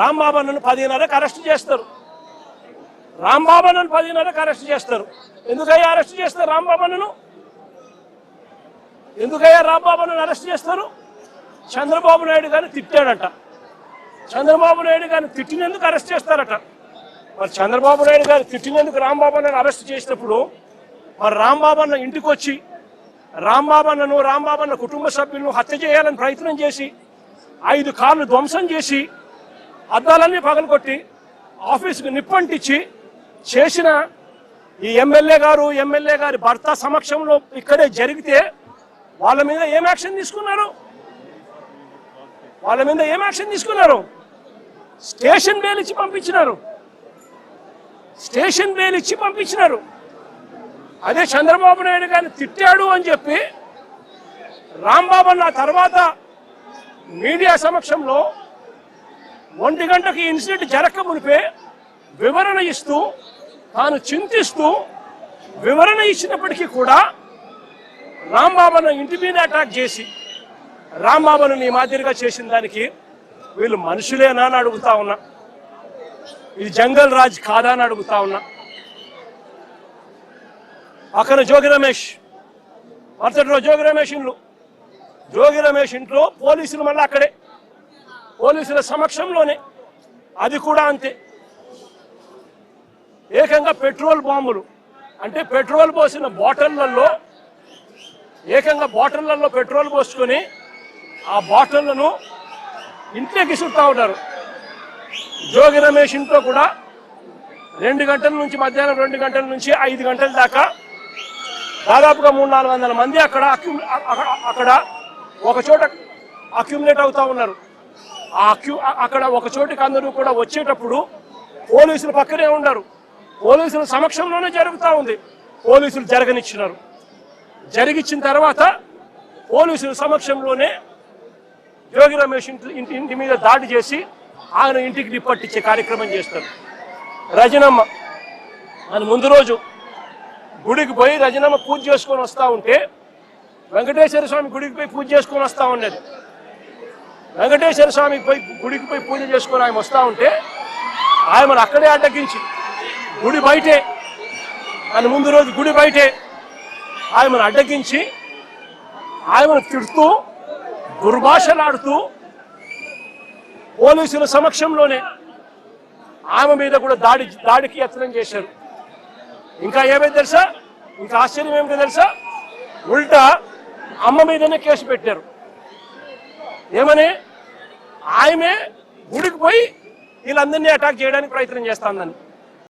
రాంబాబు అన్నను పదిన్నరకు అరెస్ట్ చేస్తారు. రాంబాబు అన్నను పదిన్నరకు అరెస్ట్ చేస్తారు. ఎందుకయ్యా అరెస్ట్ చేస్తారు రాంబాబు అన్నను? ఎందుకయ్యా రాంబాబు అన్నను అరెస్ట్ చేస్తారు? చంద్రబాబు నాయుడు గారిని తిట్టాడట. చంద్రబాబు నాయుడు గారిని తిట్టినందుకు అరెస్ట్ చేస్తారట. మరి చంద్రబాబు నాయుడు గారు తిట్టినందుకు రాంబాబు అన్నను అరెస్ట్ చేసినప్పుడు మరి రాంబాబు అన్న ఇంటికి వచ్చి రాంబాబు అన్నను రాంబాబు అన్న కుటుంబ సభ్యులను హత్య చేయాలని ప్రయత్నం చేసి ఐదు కార్లు ధ్వంసం చేసి అద్దాలన్నీ పగలగొట్టి ఆఫీసుకు నిప్పంటిచ్చి చేసిన ఈ ఎమ్మెల్యే గారు ఎమ్మెల్యే గారి భర్త సమక్షంలో ఇక్కడే జరిగితే వాళ్ళ మీద ఏం యాక్షన్ తీసుకున్నారు? వాళ్ళ మీద ఏం యాక్షన్ తీసుకున్నారు? స్టేషన్ బెయిల్ ఇచ్చి పంపించినారు. స్టేషన్ బెయిల్ ఇచ్చి పంపించినారు. అదే చంద్రబాబు నాయుడు గారిని తిట్టాడు అని చెప్పి రాంబాబు నా తర్వాత మీడియా సమక్షంలో ఒంటి గంటకు ఈ ఇన్సిడెంట్ జరగక మునిపే వివరణ ఇస్తూ తాను చింతిస్తూ వివరణ ఇచ్చినప్పటికీ కూడా రాంబాబును ఇంటి మీద అటాక్ చేసి రాంబాబును నీ మాదిరిగా చేసిన దానికి వీళ్ళు మనుషులేనా అని అడుగుతా ఉన్నా. ఇది జంగల్ రాజ్ కాదా అని అడుగుతా ఉన్నా. అక్కడ జోగి రమేష్ మరుసటి రోజు జోగి రమేష్ ఇండ్లు. జోగి రమేష్ ఇంట్లో పోలీసులు మళ్ళీ అక్కడే. పోలీసుల సమక్షంలోనే. అది కూడా అంతే. ఏకంగా పెట్రోల్ బాంబులు. అంటే పెట్రోల్ పోసిన బాటిళ్ళలో ఏకంగా బాటిళ్ళలో పెట్రోల్ పోసుకొని ఆ బాటిళ్ళను ఇంట్లోకి చుట్టా ఉంటారు జోగి రమేష్ ఇంట్లో కూడా రెండు గంటల నుంచి మధ్యాహ్నం రెండు గంటల నుంచి ఐదు గంటల దాకా దాదాపుగా మూడు నాలుగు వందల మంది అక్కడ అక్యు- అక్కడ- అక్కడ ఒక చోట అక్యుములేట్ అవుతా ఉన్నారు. ఆ క్యూ అక్కడ ఒక చోటికి అందరూ కూడా వచ్చేటప్పుడు పోలీసులు పక్కనే ఉన్నారు పోలీసుల సమక్షంలోనే జరుగుతూ ఉంది. పోలీసులు జరగనిచ్చినారు. జరిగిచ్చిన తర్వాత పోలీసుల సమక్షంలోనే యోగి రమేష్ ఇంటి ఇంటి ఇంటి మీద దాడి చేసి ఆయన ఇంటికి నిప్పట్టించే కార్యక్రమం చేస్తారు. రజనమ్మ అని ముందు రోజు గుడికి పోయి రజనమ్మ పూజ చేసుకొని వస్తూ ఉంటే వెంకటేశ్వర స్వామి గుడికి పోయి పూజ చేసుకొని వస్తూ ఉండేది. వెంకటేశ్వర స్వామికి పోయి గుడికి పోయి పూజ చేసుకొని ఆయన వస్తూ ఉంటే ఆయనను అక్కడే అడ్డగించి గుడి బయటే అని ముందు రోజు గుడి బయటే ఆయనను అడ్డగించి ఆయనను తిడుతూ దుర్భాషలాడుతూ పోలీసుల సమక్షంలోనే ఆమె మీద కూడా దాడి దాడికి యత్నం చేశారు. ఇంకా ఏమైంది తెలుసా? ఇంకా ఆశ్చర్యం ఏమిటో తెలుసా? ఉల్టా అమ్మ మీదనే కేసు పెట్టారు. ఏమని? ఆమె గుడికి పోయి వీళ్ళందరినీ అటాక్ చేయడానికి ప్రయత్నం చేస్తాందని